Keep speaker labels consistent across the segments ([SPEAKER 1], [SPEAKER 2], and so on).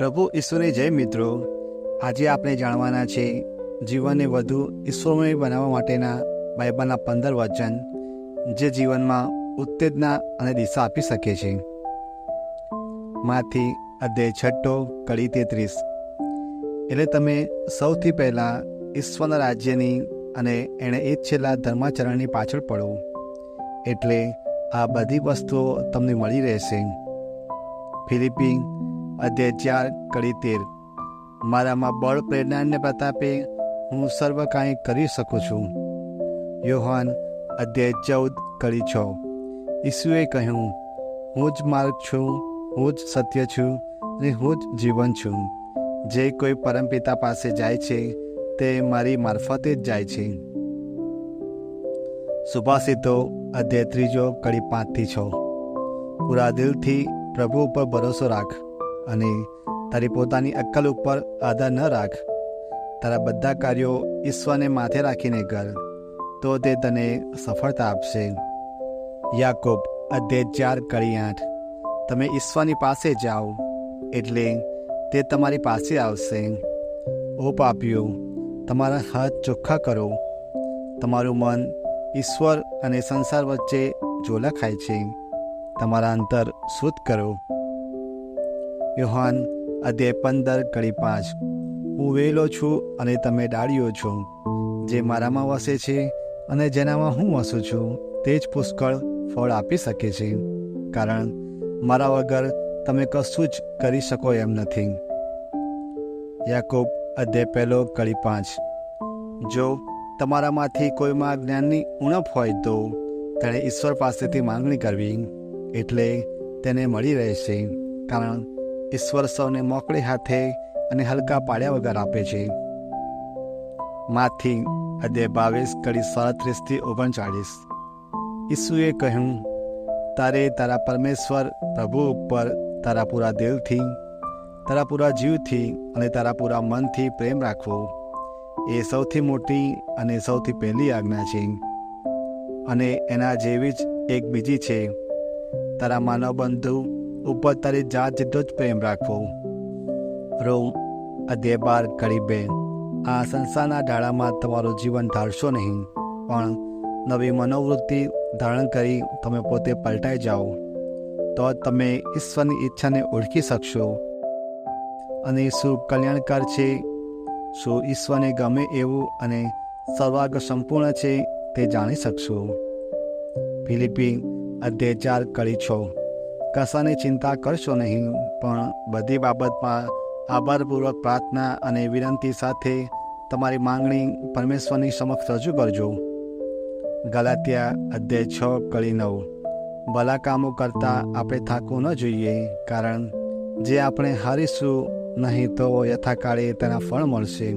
[SPEAKER 1] પ્રભુ ઈશ્વરે જય મિત્રો. આજે આપણે જાણવાના છે, જીવનને વધુ ઈશ્વરમય બનાવવા માટેના બાઇબલના પંદર વચન, જે જીવનમાં ઉત્તેજના અને દિશા આપી શકે છે. માંથી અધ્યાય છઠ્ઠો, કડી તેત્રીસ. એટલે તમે સૌથી પહેલાં ઈશ્વરના રાજ્યની અને એણે એ જ છેલ્લા ધર્માચરણની પાછળ પડો. એટલે આ બધી વસ્તુઓ તમને મળી રહેશે. ફિલિપી અધ્યાય ચાર કડી તેર. મારામાં બળ પ્રેરણાને પ્રતાપે હું સર્વ કાંઈ કરી શકું છું. યોહાન અધ્યાય ચૌદ કડી છ. ઈસુએ કહ્યું, હું જ માર્ગ છું, હું જ સત્ય છું અને હું જ જીવન છું. જે કોઈ પરમપિતા પાસે જાય છે, તે મારી મારફતે જ જાય છે. સુભાષિતો અધ્યાય ત્રીજો કડી પાંચથી છ. પૂરા દિલથી પ્રભુ ઉપર ભરોસો રાખ. અને તારી પોતાની અક્કલ ઉપર આધાર ન રાખ. તારા બધા કાર્યો ઈશ્વરને માથે રાખીને કર, તો તે તને સફળતા આપશે. યાકોબ, અધ્યાય ચાર, કડી આઠ. તમે ઈશ્વરની પાસે જાઓ, એટલે તે તમારી પાસે આવશે. ઓ પાપીઓ, તમારા હાથ ચોખ્ખા કરો. તમારું મન ઈશ્વર અને સંસાર વચ્ચે ઝોલા ખાય છે. તમારા અંતર શુદ્ધ કરો. યોહાન, અધ્યાય પંદર કડી પાંચ. હું વેલો છું અને તમે ડાળીઓ છો, જે મારામાં વસે છે અને જેનામાં હું વસું છું, તે જ પુષ્કળ ફળ આપી શકે છે. કારણ મારા વગર તમે કશું જ કરી શકો એમ નથી. યાકોબ, અધ્યાય પહેલો કડી પાંચ. જો તમારામાંથી કોઈમાં જ્ઞાનની ઉણપ હોય તો તેણે ઈશ્વર પાસેથી માંગણી કરવી, એટલે તેને મળી રહેશે. કારણ ઈશ્વર સૌને મોકળે હાથે અને હલકા પાડ્યા વગર આપે છે. માથી અધ્યાય બાવીસ કડી સાડત્રીસથી ઓગણચાળીસ. ઈસુએ કહ્યું, તારે તારા પરમેશ્વર પ્રભુ ઉપર તારા પૂરા દિલથી, તારા પૂરા જીવથી અને તારા પૂરા મનથી પ્રેમ રાખવો. એ સૌથી મોટી અને સૌથી પહેલી આજ્ઞા છે. અને એના જેવી જ એક બીજી છે. તારા માનવ બંધુ ઉપર તારી જાત જેટલો જ પ્રેમ રાખવો. રોમ અધ્યાય બાર કડી બે. આ સંસારના ડાળામાં તમારું જીવન ધારશો નહીં, પણ નવી મનોવૃત્તિ ધારણ કરી તમે પોતે પલટાઈ જાઓ. તો તમે ઈશ્વરની ઈચ્છાને ઓળખી શકશો. અને શું કલ્યાણકાર છે? શું ઈશ્વરને ગમે એવું અને સર્વાગ સંપૂર્ણ છે તે જાણી શકશો. ફિલિપી, અધ્યાય ચાર, કડી છો. કશાની ચિંતા કરશો નહીં, પણ બધી બાબતમાં આભારપૂર્વક પ્રાર્થના અને વિનંતી સાથે તમારી માંગણી પરમેશ્વરની સમક્ષ રજૂ કરજો. ગલાત્યા અધ્યાય છ, કળી નવ. ભલા કામો કરતાં આપણે થાકવું ન જોઈએ, કારણ જે આપણે હારીશું નહીં તો યથાકાળે તેના ફળ મળશે.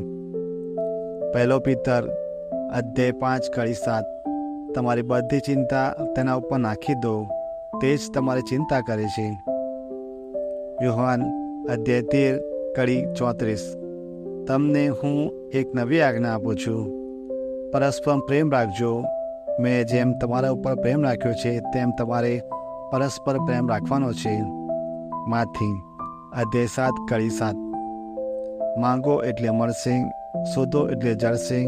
[SPEAKER 1] પહેલો પિત્તર, અધ્યાય પાંચ, કળી સાત. તમારી બધી ચિંતા તેના ઉપર નાખી દો. તે જ તમારી ચિંતા કરે છે. યુહાન અધ્યાય તેર, કડી ચોત્રીસ. તમને હું એક નવી આજ્ઞા આપું છું. પરસ્પર પ્રેમ રાખજો. મેં જેમ તમારા ઉપર પ્રેમ રાખ્યો છે, તેમ તમારે પરસ્પર પ્રેમ રાખવાનો છે. માથી, અધ્યાય સાત, કડી સાત. માંગો એટલે મળશે શોધો એટલે જળશે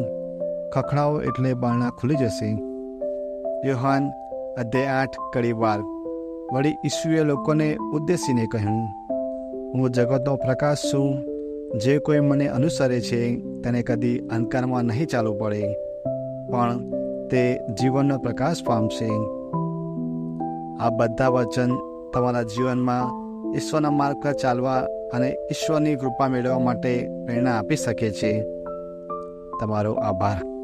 [SPEAKER 1] ખખડાઓ એટલે બારણા ખુલી જશે. યુહાન અધ્યાય આઠ, કડી બાર. વળી ઈસુએ લોકોને ઉદ્દેશીને કહ્યું, હું જગતનો પ્રકાશ છું. જે કોઈ મને અનુસરે છે, તેને કદી અંધકારમાં નહીં ચાલવું પડે, પણ તે જીવનનો પ્રકાશ પામશે. આ બધા વચન તમારા જીવનમાં ઈશ્વરના માર્ગ પર ચાલવા અને ઈશ્વરની કૃપા મેળવવા માટે પ્રેરણા આપી શકે છે. તમારો આભાર.